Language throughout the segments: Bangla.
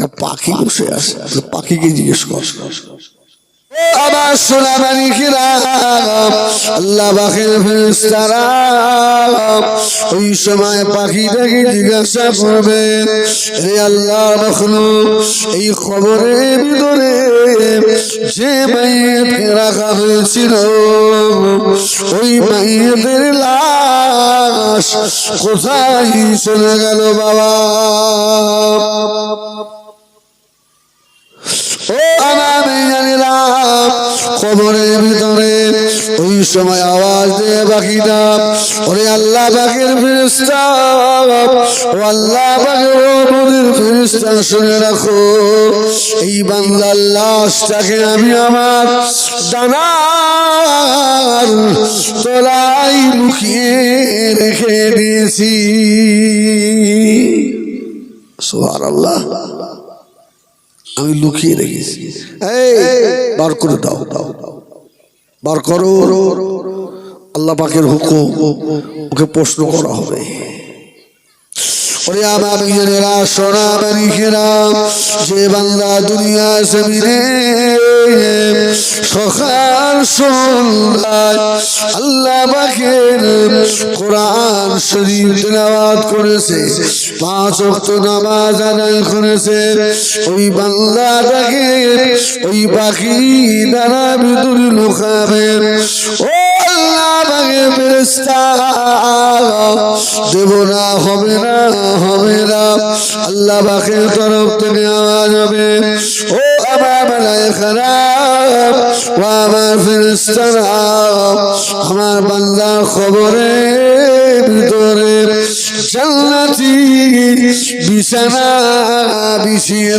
একটা পাখি বসে আছে পাখিকে জিজ্ঞেস কর। আবার আল্লাহ ওই সময় জিজ্ঞাসা আল্লাহ এই খবরের হয়েছিল, ওই মাইয়াদের লাশ কোথায় চলে গেল বাবা? খবরের ভিতরে ওই সময় আওয়াজ দিয়ে বাকিটা। ওরে আল্লাহ বাকের ফেরেস্তা ও আল্লাহ নদীর ফেরেস্তা শুনে রাখো, এই বাংলার লাশটাকে আমি আমার দানার তলাই লুকিয়ে রেখে দিয়েছি। সোহার আল্লাহ আমি লুকিয়ে রেখেছি। বার করে দাও। দাও বার করো। আল্লাহ পাকের হুকুম, ওকে প্রশ্ন করা হবে। যে বাংলা দুনিয়া জমিনে আল্লাহ কোরআন শরীফ করেছে, পাঁচ নামাজ আদায় করেছে। ওই বাংলাটাকে ওই পাখি দ্বারা দেব না, হবে না হবে না। আল্লাহ পাকের তরফ থেকে আওয়াজ হবে। ও আমার খারাপ ও আমার ফেরেশতারা আমার বান্দার খবরে ভিতরে বিছানা বিছিয়ে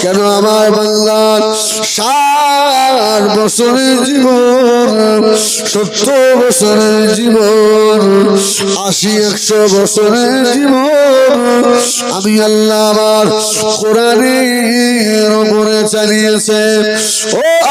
কেন আমার বাংলার ষাট বছরের জীবন সত্তর বছরের জীবন আশি একশো বছরের জীবন আমি আল্লাহ আমার কোরআনের ওপরে চালিয়েছে। ও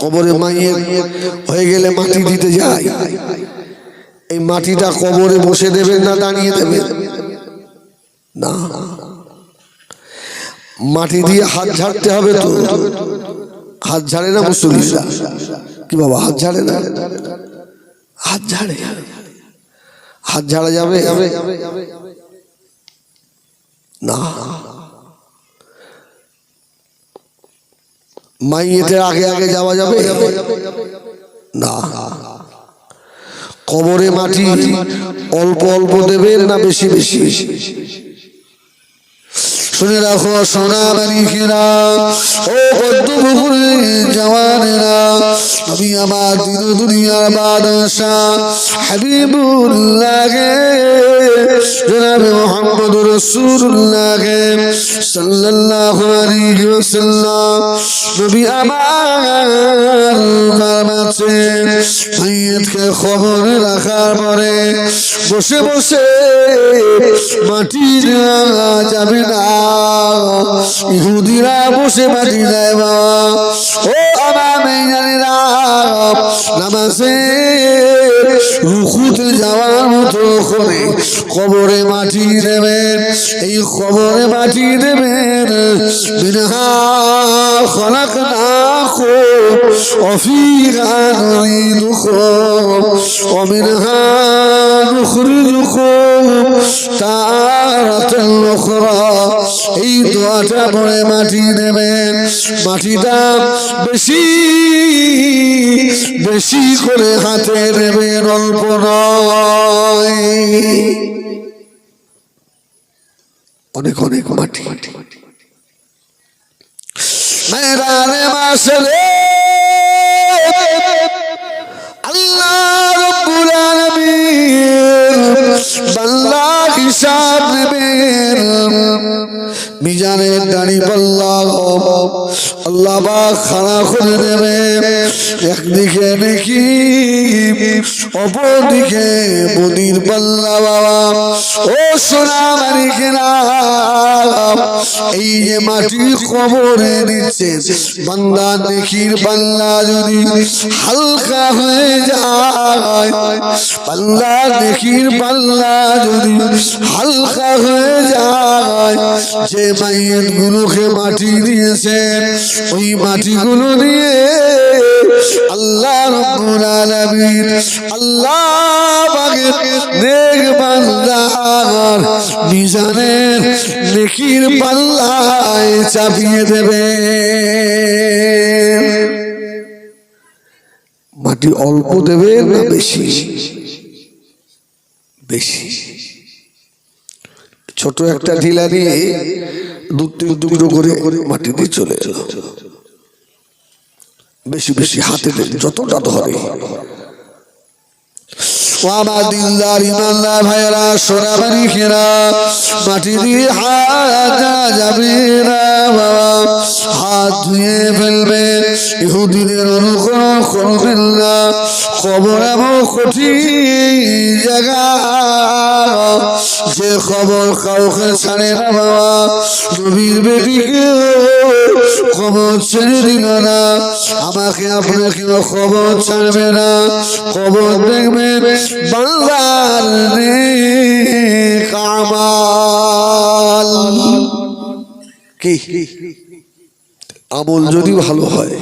কবরে মাইয়ে হয়ে গেলে মাটি দিতে যায়। এই মাটিটা কবরে বসে দেবেন না, দাঁড়িয়ে দেবেন? না। মাটি দিয়ে হাত ঝাড়তে হবে তো? হাত ঝাড়ে না মুসলিমরা কি বাবা, হাত ঝাড়ে না? হাত ঝাড়ে। হাত ঝাড়া যাবে? না। মাইয়েতে আগে আগে যাওয়া যাবে? না। কবরে মাটি অল্প অল্প দেবেন না বেশি বেশি? শুনে রাখো সোনা মানিকেরা ও পদ্মপুকুরে জওয়ানেরা। আমি আমার দিন দুনিয়ার বাদশাহ হাবিবুল্লাহকে, জনাবে মোহাম্মদ রসুল্লাহকে সাল্লাল্লাহু আলাইহি ওয়াসাল্লাম। নবী আমার কাছে মাইয়াতকে খবর রাখার পরে বসে বসে মাটি যাবে না। ইহুদিরা বসে মাটি দেয় ও আমার মেয়েরা নামাজে রুকুতে যাওয়ার মতো করে কবরে মাটি দেবেন, এই কবরে মাটি দেবেন বিনহা খলাক অমিনহা نخرجكم تارة أخرى এই দোয়াটা পরে মাটি নেবেন মাটিটা বেশি বেশি করে হাতে নেবেন অল্প নয় অনেক অনেক মাটি মেরারে মাসরে আল্লাহ রব্বুল আলামিন বান্দা হিসাব নেবেন মিজানের দাড়ি পাল্লা আল্লাহ খাড়া করে দেবে। একদিকে নাকি, অপরদিকে বদির পাল্লা বাবা। ও সোনা মালিকেরা এই যে মাটি কবরে দিচ্ছে, বান্দা নেকির পাল্লা যদি হালকা হয়ে যায় পাল্লা নেকির পাল্লা যদি হালকা হয়ে যায়, যে মাইয়ের মাটি দিয়েছেন ওই মাটিগুলো দিয়ে আল্লাহ রব্বুল আলামিন আল্লাহ নেক নেকির পাল্লায় চাপিয়ে দেবে। মাটি অল্প দেবে না বেশি? বেশি। ছোট একটা ঢিলা নিয়ে দু তিন টুকরো করে মাটি দিয়ে চলে এলো। বেশি বেশি হাতে যতটা ধরে। হাত ধুয়ে ফেলবে ইহুদিনের অনুকরণ করবেন না খবর এমন কঠিন জায়গা। যে খবর কাউকে ছাড়ে না বাবা। নবীর বেটিকে খবর ছেড়ে দিল না। আমাকে আপনাকে খবর ছাড়বে না? খবর দেখবে বাংলার কামাল কি? আমল যদি ভালো হয়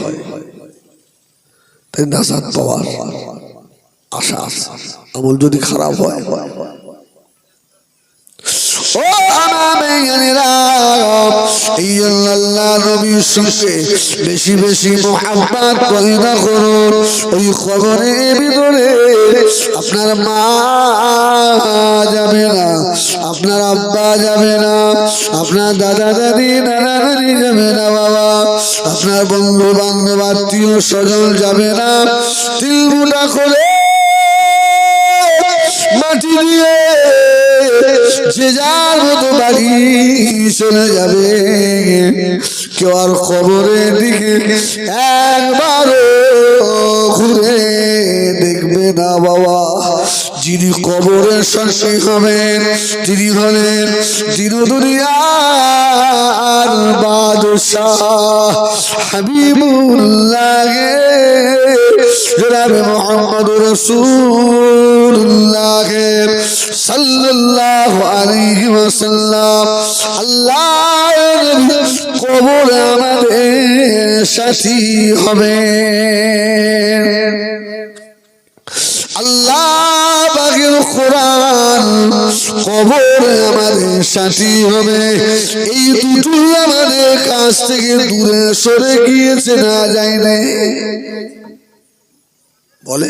তাই নাজাদ পাওয়ার আশা আমল যদি খারাপ হয়। বেশি বেশি পয়দা করুন ওই খবরের ভিতরে আপনার মা যাবে না আপনার আব্বা যাবে না আপনার দাদা দাদি নানা নানি যাবে না বাবা। আপনার বন্ধু বান্ধব আত্মীয় স্বজন যাবে না। তিলমুটা করে মাটি দিয়ে যে যার মতো বাড়ি চলে যাবে। কেউ আর খবরের দিকে একবারও ঘুরে দেখবে না বাবা। যিনি কবরের সঙ্গে হবেন তিনি হলেন দিনদুনিয়ার বাদশাহ হাবিবুল্লাহ জনাবে মোহাম্মদ রসুল্লাহ সাথী হবে। এই দুটো আমাদের কাছ থেকে দূরে সরে গিয়েছে না যায় না বলে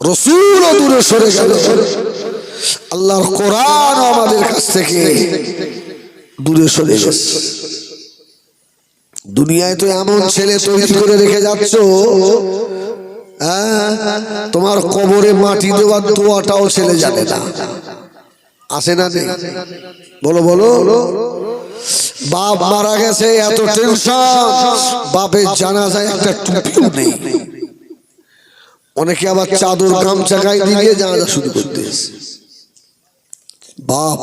রসুল দূরে সরে গেল। আল্লাহর কোরআন আমাদের কাছ থেকে দূরে সরে গেছে। দুনিয়ায় তো এমন ছেলে তৈরি করে রেখে যাচ্ছ হ্যাঁ, তোমার কবরে মাটি দেওয়ার দোয়াটাও ছেলে জানে না। আসে না বলো বলো। বাপ মারা গেছে, এত টেনশন বাপের জানা যায় একটা টুপিও নেই। অনেকে আবার চাদর গামচা গায়ে দিয়ে জানাজা শুরু করতে। বাপ,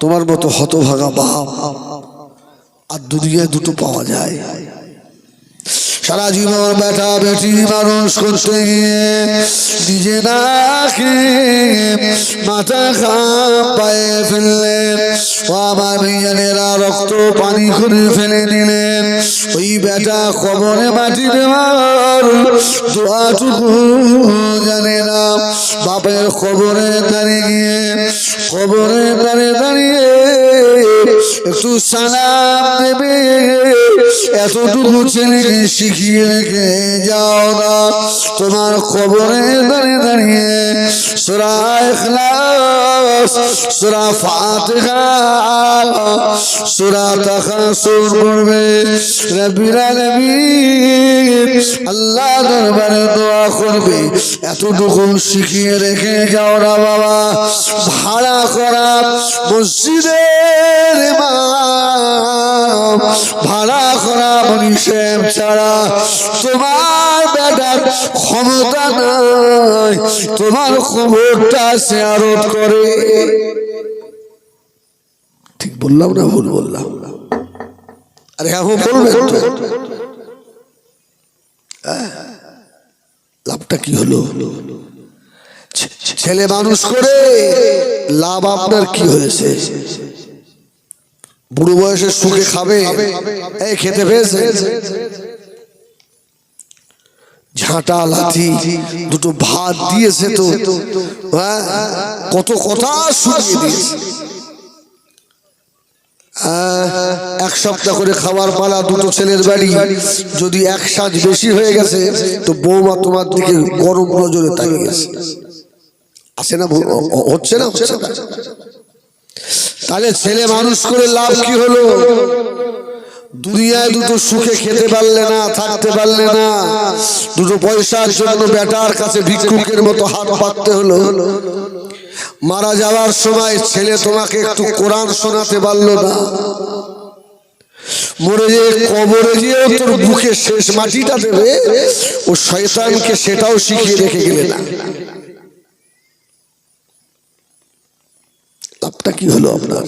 তোমার মতো হতভাগা বাপ আর দুনিয়ায় দুটো পাওয়া যায়। সারা জীবন বেটা বেটি মানুষ করতে গিয়ে নিজে না খেয়ে মাথা খাম পায়ে ফেললেন ও আমার নিজেরা রক্ত পানি করে ফেলে দিলেন ওই বেটা কবরে মাটি দেওয়ার দোয়াটুকু জানে না। বাপের কবরে দাঁড়িয়ে গিয়ে কবরে দাঁড়িয়ে দাঁড়িয়ে একটু সালাম দেবে এতটুকু ছেলেকে শিখিয়ে রেখে যাও না। তোমার খবরে দাঁড়িয়ে দাঁড়িয়ে সুরা ইখলাস, সুরা ফাতিহা, সুরা তাকাসুর পড়বে। রব্বিল আলামিন আল্লাহ দরবারে দোয়া করবে। এতটুকু শিখিয়ে রেখে যাও না বাবা। ভাড়া করা মসজিদের ভাড়া করা ছাড়া তোমার বেটার ক্ষমতা নাই। তোমার খবরটা শেয়ারত করে। ঠিক বললাম না ভুল বললাম? আরে এখন বলবেন। লাভটা কি হলো? ছে- ছেলে মানুষ করে লাভ আপনার কি হয়েছে? বুড়ো বয়সে সুখে খাবে? এই খেতে পেয়েছে? ঝাঁটা লাঠি দুটো ভাত দিয়েছে তো। হ্যাঁ কত কথা আহ, এক সপ্তাহ করে খাবার পালা দুটো ছেলের বাড়ি। যদি এক সাজ বেশি হয়ে গেছে তো বৌমা তোমার দিকে গরম নজরে তাকিয়ে গেছে আসে না হচ্ছে না হচ্ছে না। তাহলে ছেলে মানুষ করে লাভ কি হলো? দুনিয়ায় দুটো সুখে খেতে পারলে না, থাকতে পারলে না। দুটো পয়সার জন্য বেটার কাছে ভিক্ষুকের মতো হাত পাততে হলো। মারা যাওয়ার সময় ছেলে তোমাকে একটু কোরআন শোনাতে পারল না। মরে যে কবরে যেও তোর বুকে শেষ মাটিটা দেবে, ও শয়তানকে সেটাও শিখিয়ে রেখে গেলে না লাভটা কি হলো আপনার।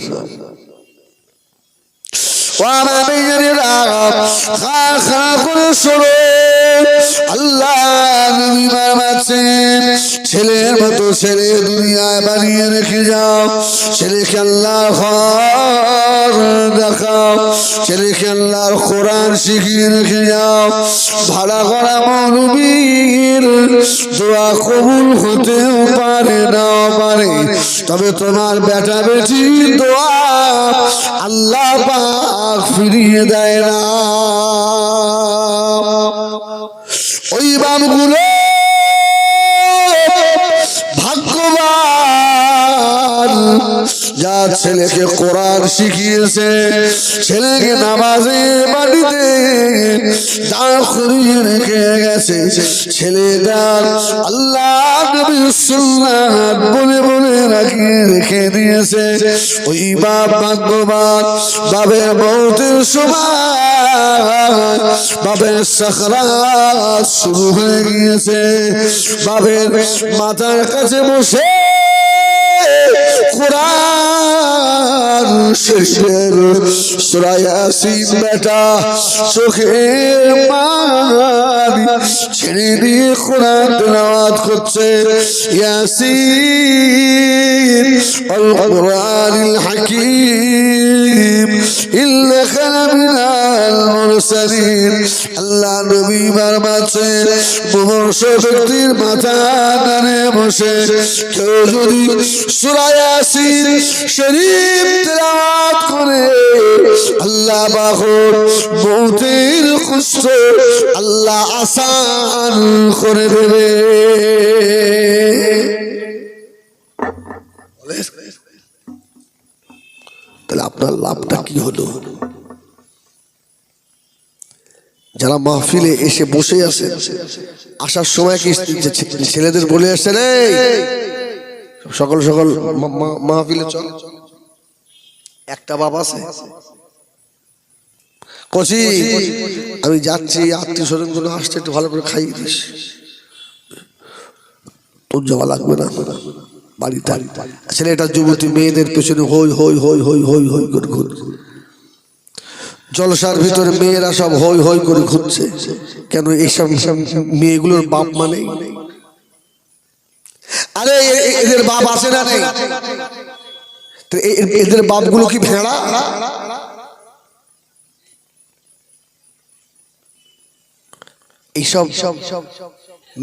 আল্লাহ। ছেলের মতো ছেলে দুনিয়ায় বানিয়ে রেখে যাও। ছেলেকে আল্লাহর ঘর দেখাও। ছেলেকে আল্লাহর কোরআন শিখিয়ে রেখে যাও। ভাড়া করা মৌলবীর দোয়া কবুল হতেও পারে না পারে। তবে তোমার বেটা বেটি দোয়া আল্লাহ পাক ফিরিয়ে দেয় না। ওই বামগুলো যা ছেলেকে কোরআন শিখিয়েছে, ছেলেকে নামাজে বাড়িতে রেখে গেছে ছেলেটার আল্লাহ নবী সুন্নাত বলে বলে রাখিয়ে রেখে দিয়েছে। ওই বাপ ভাগ্যবান বাবের বউতের সময় বাবের শুরু হয়ে গিয়েছে। বাবের মাথার কাছে বসে কোরআন শেষের সূরা ইয়াসিন বেটা চোখের মানি ছেড়ে দিয়ে কোরআন তেলাওয়াত করছে। ইয়াসিন আল কোরআনিল হাকীম ইন্নাকা লামিনাল মুরসালিন আল্লাহ নবী ব্যক্তির মাথা আল্লাহ আসান করে দেবে। তাহলে আপনার লাভটা কি হলো? যারা মাহফিলে এসে বসে আছে আসার সময় কি ছেলেদের বলে আসছে সকাল সকাল মা- মাহফিলে চল একটা বাপ আছে কচি আমি যাচ্ছি আত্মীয় স্বজনগুলো আসছে একটু ভালো করে খাইয়ে দিস তোর যাওয়া লাগবে না বাড়িতে ছেলেটা যুবতী মেয়েদের পেছনে হই হই হই হই হই হই করে ঘুর জলসার ভিতরে মেয়েরা সব হই হই করে ঘুরছে। কেন এইসব মেয়েগুলোর বাপ মানে আরে এদের বাপ আছে না নেই? এদের বাপগুলো কি ভেড়া? এইসব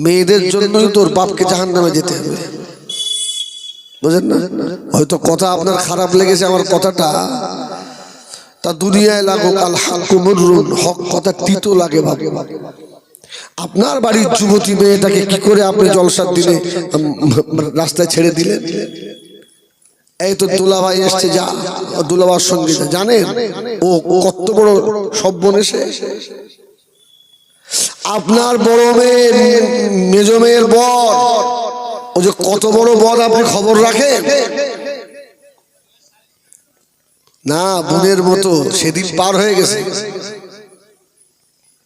মেয়েদের জন্যই তোর বাপকে জাহান নামে যেতে হবে। বুঝেন না? হয়তো কথা আপনার খারাপ লেগেছে, আমার কথাটা তা দুনিয়ায় লাগুক আল হাকুমুরুন হক কথা তিতো লাগে ভাগে ভাগে আপনার বাড়ির যুবতী মেয়েটাকে কি করে আপনি জলসার উম, রাস্তায় ছেড়ে দিলেন? এই তো দুলাভাই এসছে যা দুলাভার সঙ্গে জানেন ও ও কত বড় সব্বন এসে আপনার বড় মেয়ে মেজ মেয়ের বর ও যে কত বড় বর আপনি খবর রাখেন? না বোনের মতো। সেদিন পার হয়ে গেছে।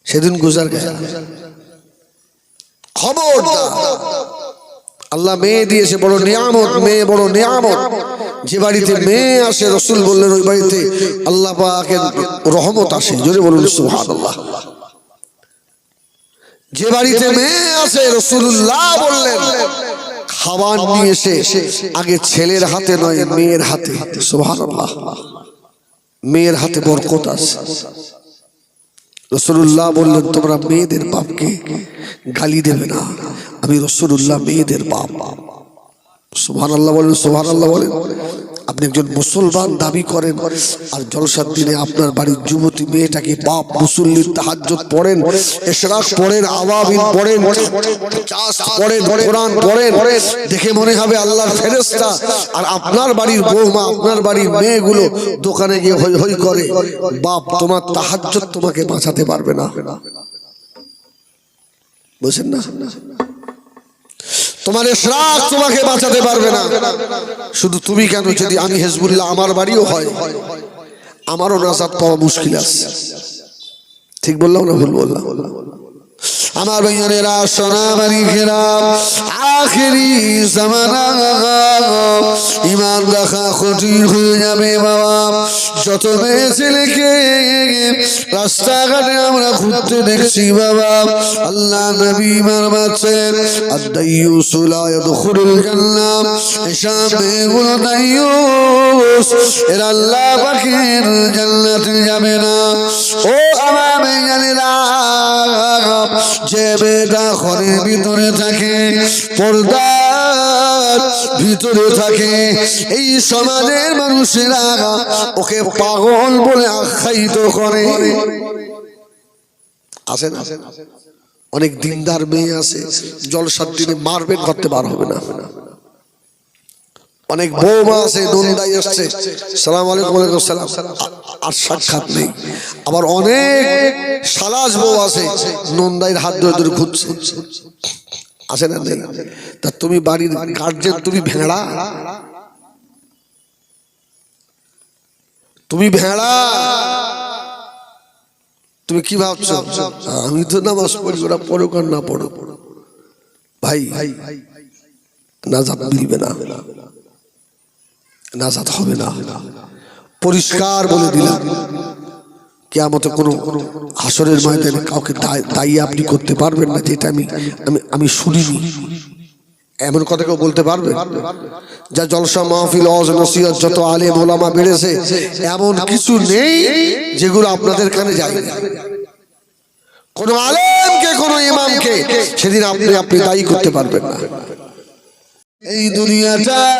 সেদিন গুজার গেছে। খবর আল্লাহ মেয়ে দিয়েছে বড় নিয়ামত মেয়ে বড় নিয়ামত। যে বাড়িতে মেয়ে আসে রসুল বললেন ওই বাড়িতে আল্লাহ পাকের রহমত আসে। জোরে বলুন সুবহানাল্লাহ। যে বাড়িতে মেয়ে আসে রসুল্লাহ বললেন খাবার নিয়ে এসে আগে ছেলের হাতে নয় মেয়ের হাতে। সুবহানাল্লাহ। মেয়ের হাতে বরকত আছে। রসুল্লাহ বললেন, তোমরা মেয়েদের বাপকে গালি দেবে না। আমি রসুল্লাহ মেয়েদের বাপ। সুভান আল্লাহ বলেন সুভান আল্লাহ বলেন। আপনি একজন মুসলমান দাবি করেন আর জলসার দিনে আপনার বাড়ির যুবতী মেয়েটাকে বাপ মুসল্লির তাহাজ্জুদ পড়েন, এশরাক পড়েন আওয়াবিন পড়েন দেখে মনে হবে আল্লাহর ফেরেশতা আর আপনার বাড়ির বৌমা আপনার বাড়ির মেয়েগুলো দোকানে গিয়ে হই হই করে। বাপ তোমার তাহাজ্জুদ তোমাকে বাঁচাতে পারবে না। বুঝছেন না? তোমার এসরাক তোমাকে বাঁচাতে পারবে না। শুধু তুমি কেন যদি আমি হেজবুল্লাহ, আমার বাড়িও হয়, আমারও নাজাত পাওয়া মুশকিল আছে। ঠিক বললাম না ভুল বললাম? আমার ভাইয়ানেরা সোনামারি খেরাম আখেরি জামানা, ইমান দেখা কঠিন হয়ে যাবে বাবা। যত মেয়ে রাস্তাঘাটে আমরা ঘুরতে দেখছি বাবা, আল্লাহ নবী ইমান বাচ্চেন আদাইয়ুস লা ইয়াদখুলুল জান্নাহ, এসব মেয়েগুলো দাইয়ুস এরা আল্লাহ পাকের জান্নাতে যাবে না। ও আমার মেয়েরা যে বেটা ঘরের ভিতরে থাকে, পর্দার ভিতরে থাকে। এই সমাজের মানুষেরা ওকে পাগল বলে আখ্যায়িত করে। আসেন অনেক দিনদার মেয়ে আছে, জলসার দিনে মারবেন করতে বার হবে না। অনেক বৌমা আছে, নন্দাই আসছে। সালাম আলাইকুম, ওয়ালাইকুম সালাম আর সাক্ষাৎ নেই। আবার অনেক সালাস বউ আছে, নন্দাইয়ের হাত ধরে ধরে ঘুরছে। আছে না নেই? তা তুমি বাড়ির গার্জেন তুমি ভেড়া তুমি ভেড়া তুমি কি ভাবছ? আমি তো নামাজ পড়ি, ওরা পড়ুক আর না পড়ো ভাই, নাজাত মিলবে না। নাজাত হবে না। পরিষ্কার বলে দিলাম। কে কেয়ামতে কোনো হাসরের ময়দানে কাউকে দায়ী আপনি করতে পারবেন না, যেটা আমি আমি আমি শুনিনি। এমন কথা কেউ বলতে পারবে? যা জলসা মাহফিল, অজ যত আলেম, ওলামা বেড়েছে, এমন কিছু নেই যেগুলো আপনাদের কানে যায় কোন আলেমকে, কোন ইমামকে সেদিন আপনি আপনি দায়ী করতে পারবেন না। এই দুনিয়াটা